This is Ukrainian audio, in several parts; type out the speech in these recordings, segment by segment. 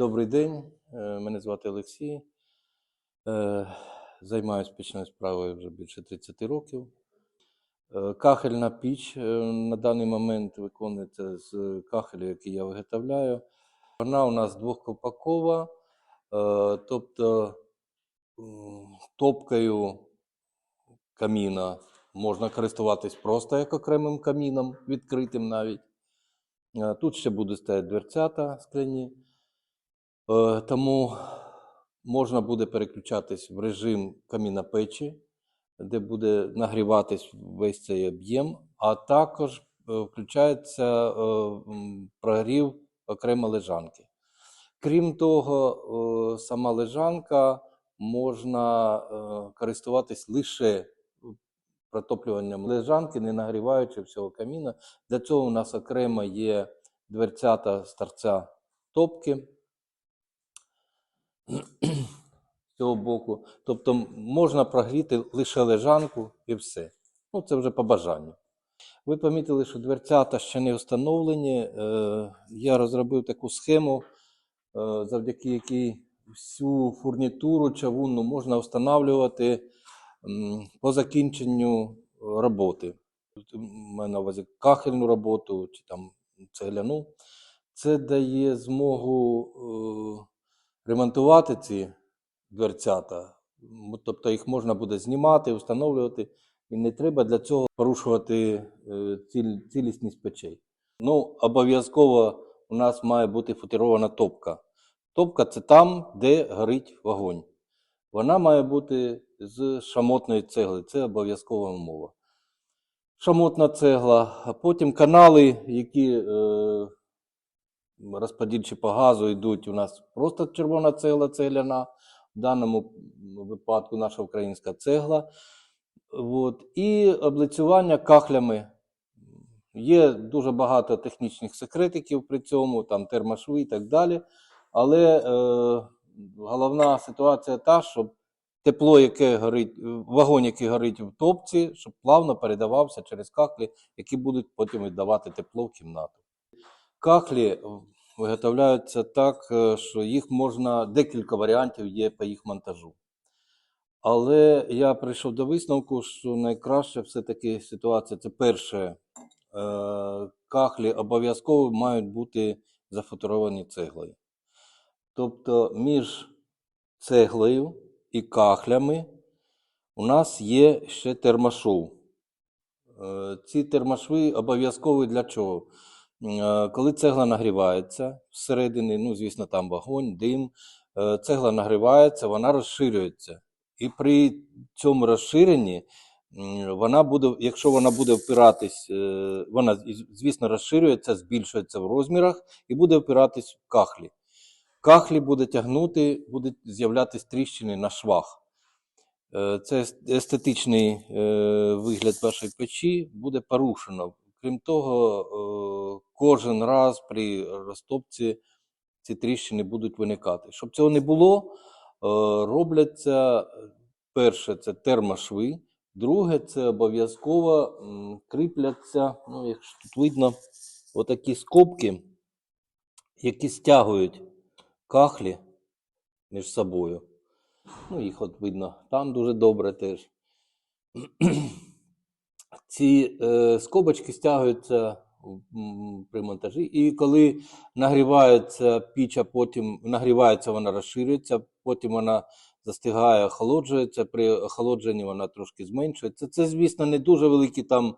Добрий день, е, мене звати Олексій. Е, Займаюся пічною справою вже більше 30 років. Е, Кахельна піч на даний момент виконується з кахелю, який я виготовляю. Вона у нас двохколпакова, е, тобто топкою каміна можна користуватись просто як окремим каміном, відкритим навіть. Тут ще будуть стояти дверцята скляні. Е, Тому можна буде переключатись в режим каміна печі, де буде нагріватись весь цей об'єм, а також е, включається е, прогрів окремо лежанки. Крім того, сама лежанка можна користуватись лише протоплюванням лежанки, не нагріваючи всього каміна. Для цього у нас окремо є дверцята з торця топки з цього боку. Тобто можна прогріти лише лежанку і все. Ну, це вже по бажанню. Ви помітили, що дверцята ще не встановлені. Е, Я розробив таку схему, е, завдяки якій всю фурнітуру чавунну можна встановлювати по закінченню роботи. Маю на увазі кахельну роботу чи там цегляну. Це дає змогу е, ремонтувати ці дверцята. Тобто їх можна буде знімати, встановлювати, і не треба для цього порушувати е, цілісність печей. Ну, обов'язково у нас має бути футирована топка. Топка це там, де горить вогонь. Вона має бути з шамотної цегли, це обов'язкова умова. Шамотна цегла, а потім канали, які е, розподільчі по газу йдуть у нас просто червона цегла цегляна, в даному випадку наша українська цегла. От. І облицювання кахлями. Є дуже багато технічних секретиків при цьому, там термошви і так далі. Але е, головна ситуація та, щоб тепло, яке горить, вогонь, який горить в топці, щоб плавно передавався через кахлі, які будуть потім віддавати тепло в кімнату. Кахлі виготовляються так, е, що їх можна, декілька варіантів є по їх монтажу. Але я прийшов до висновку, що найкраще все-таки ситуація це перше, е, кахлі обов'язково мають бути зафутуровані цеглою. Тобто між цеглою і кахлями у нас є ще термошов. Е, Ці термошви обов'язкові для чого? Е, Коли цегла нагрівається всередині, ну, звісно, там вогонь, дим, е, цегла нагрівається, вона розширюється. І при цьому розширенні вона буде, якщо вона буде впиратись, е, вона, звісно, розширюється, збільшується в розмірах і буде впиратись в кахлі. Кахлі буде тягнути, будуть з'являтися тріщини на швах. Це естетичний вигляд вашої печі буде порушено. Крім того, е, кожен раз при розтопці ці тріщини будуть виникати. Щоб цього не було, е, робляться перше це термошви, друге це обов'язково кріпляться, ну, якщо тут видно, отакі скобки, які стягують кахлі між собою. Ну, їх от видно там дуже добре теж. Ці е, скобочки стягуються при монтажі, і коли нагрівається піч, а потім нагрівається, вона розширюється, потім вона застигає, охолоджується. При охолодженні вона трошки зменшується. Це, звісно, не дуже великі там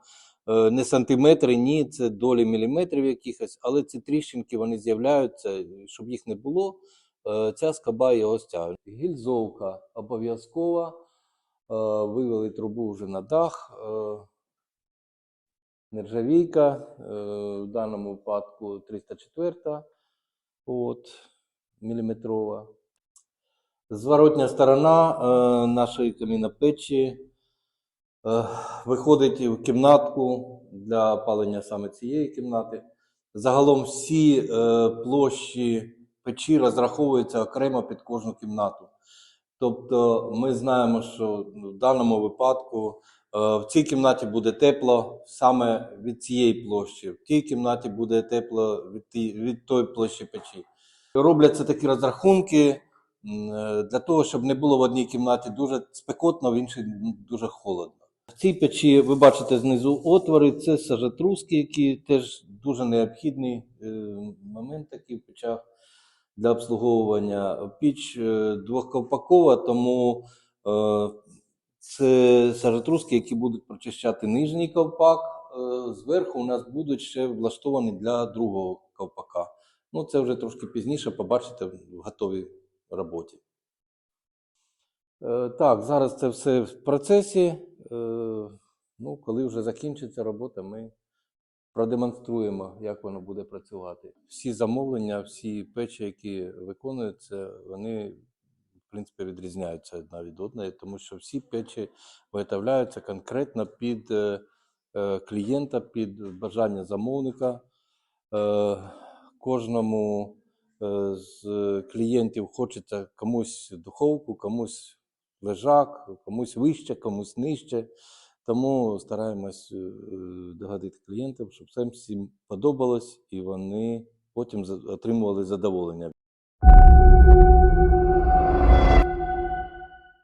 е, не сантиметри, ні, це долі міліметрів якихось, але ці тріщинки вони з'являються, щоб їх не було. е, Ця скоба його стягує. Гільзовка обов'язкова. Вивели трубу вже на дах. Нержавійка, е, в даному випадку 304 от, міліметрова. Зворотня сторона е, нашої камінопечі е, виходить в кімнатку для опалення саме цієї кімнати. Загалом всі площі печі розраховуються окремо під кожну кімнату. Тобто ми знаємо, що в даному випадку в цій кімнаті буде тепло саме від цієї площі, в тій кімнаті буде тепло від, ті- від тої площі печі. Робляться такі розрахунки е, для того, щоб не було в одній кімнаті дуже спекотно, в іншій дуже холодно. В цій печі ви бачите знизу отвори, це сажатруски, які теж дуже необхідний е, момент такий в печах для обслуговування. Піч е, двохковпакова, тому е, це сажатруски, які будуть прочищати нижній ковпак. Е, Зверху у нас будуть ще влаштовані для другого ковпака. Ну, це вже трошки пізніше побачите в готовій роботі. Е, Так, зараз це все в процесі. Е, Ну, коли вже закінчиться робота, ми продемонструємо, як воно буде працювати. Всі замовлення, всі печі, які виконуються, вони принципі відрізняються одна від одної, тому що всі печі виготовляються конкретно під е, е, клієнта, під бажання замовника. Е, Кожному з клієнтів хочеться комусь духовку, комусь лежак, комусь вище, комусь нижче. Тому стараємось догодити клієнтам, щоб всім подобалось і вони потім отримували задоволення.